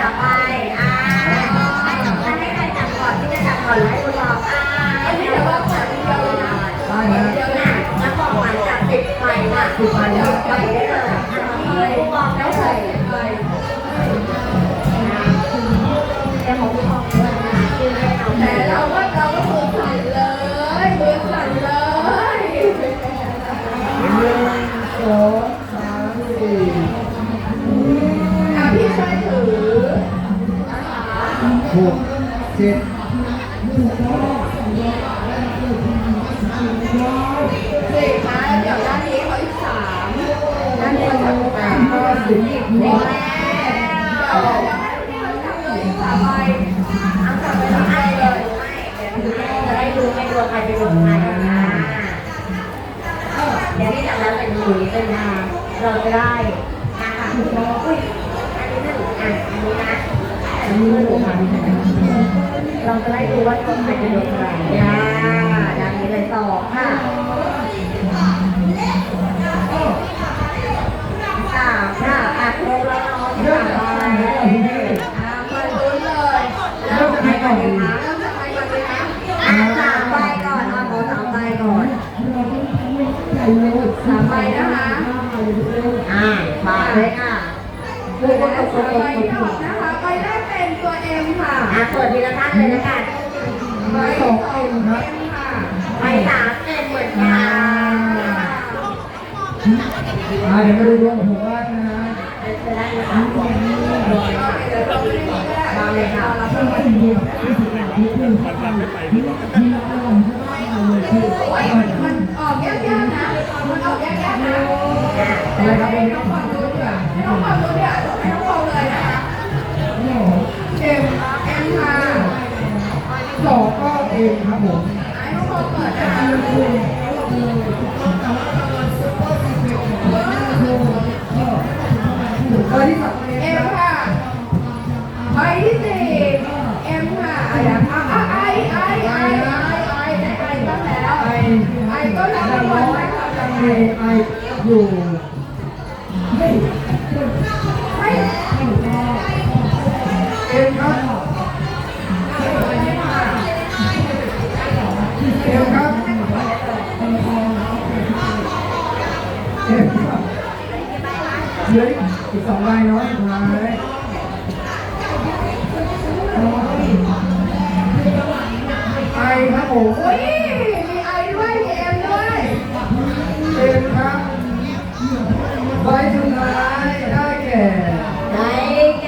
ต่อไป หกเจ็ดสี่นะเดี๋ยวด้านนี้เขออีกสามด้านนี้ขอจับแปดห้สิบแล้วเดี๋ยวให้พี่เขาจับเลยสามใบเอาจับไปแล้วให้เลยจะได้ดูไม่ดูใครเป็นคนใครนะเดี๋ยวที่จับแล้วเป็นหลุยเป็นนาเราจะได้นะคะอุ้ยอันนี้หนึ่งอะอันนี้นะ เราจะได้ดูว่าตัวใครเป็นตัวใครอ่าดังนี้เลยสองค่ะสามค่ะอะครบแล้วเนาะเริ่มสามจากใบไหนก่อนพี่อะมาลุ้นเลยเริ่มจากไหนก่อนดีเริ่มจากใครก่อนดีนะอะสามใบก่อนอาขอสามใบก่อนสามใบนะคะอ่าฝากเลยค่ะดูใบกดกดกดที่กออดกนะคะ ค่ะอะเปิดทีละท่านเลยนะคะใบสองเอ็มค่ะใบสามเอ็มเหมือนกันอ่าเดี๋ยวมาดูดวงของผมว่านะฮะจะได้ไหมคะเดี๋ยวเราไม่ได้ก็ได้มาเลยค่เราเป็นคนเดียวโอ้ยมันออกยากๆนะมันออกยากๆนะแต่เราไม่ เปิดนะคะเออที่สองเอ็มค่ะใบที่สี่เอ็มค่ะอะไรอะอะไอไอไอไอไอแต่ไอบ้างแล้วไอไอก็รับรางวัลไว้ค่ะไอไออยู่ไม่ไม่เอ็มครับ องนายน้อยมาเลยไอครับผมโอ้ยมีไอด้วยมีเอ็มด้วยเอ็มครับไว้สุดท้ายได้แก่ได้แก่